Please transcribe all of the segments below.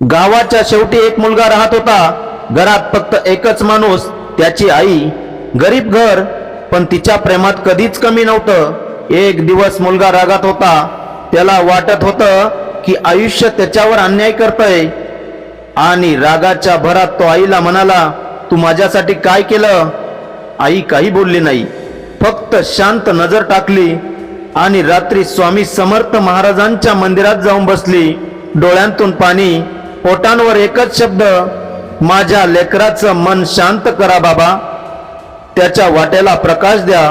गावाच्या शेवटी एक मुलगा राहत होता. घरात फक्त एकच माणूस त्याची आई. गरीब घर पण तिच्या प्रेमात कधीच कमी नव्हतं. एक दिवस मुलगा रागात होता. त्याला वाटत होतं की आयुष्य त्याच्यावर अन्याय करतय. आणि रागाच्या भरात तो आईला म्हणाला तू माझ्यासाठी काय केलं? आई काही बोलली नाही. फक्त शांत नजर टाकली आणि रात्री स्वामी समर्थ महाराजांच्या मंदिरात जाऊन बसली. डोळ्यांतून पाणी पोटांवर एकच शब्द माझ्या लेकराचं मन शांत करा बाबा. त्याच्या वाट्याला प्रकाश द्या.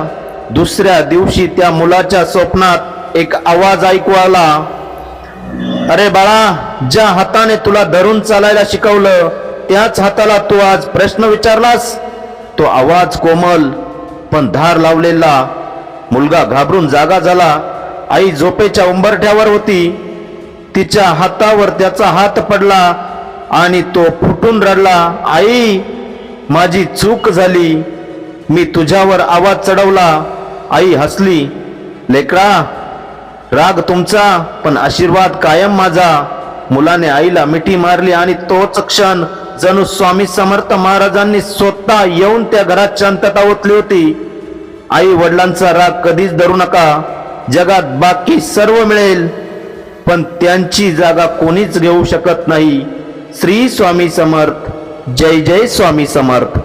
दुसऱ्या दिवशी त्या मुलाच्या स्वप्नात एक आवाज ऐकू आला. अरे बाळा ज्या हाताने तुला धरून चालायला शिकवलं त्याच हाताला तू आज प्रश्न विचारलास? तो आवाज कोमल पण धार लावलेला. मुलगा घाबरून जागा झाला. आई झोपेच्या उंबरठ्यावर होती. तिच्या हातावर त्याचा हात पडला आणि तो फुटून रडला आई माझी चूक झाली. मी तुझ्यावर आवाज चढवला. आई हसली लेकरा राग तुमचा पण आशीर्वाद कायम माझा. मुलाने आईला मिठी मारली आणि तोच क्षण जणू स्वामी समर्थ महाराजांनी स्वतः येऊन त्या घरात शांतता ओतली होती. आई वडिलांचा राग कधीच धरू नका. जगात बाकी सर्व मिळेल. पण त्यांची जागा कोणीच घेऊ शकत नाही. श्री स्वामी समर्थ. जय जय स्वामी समर्थ.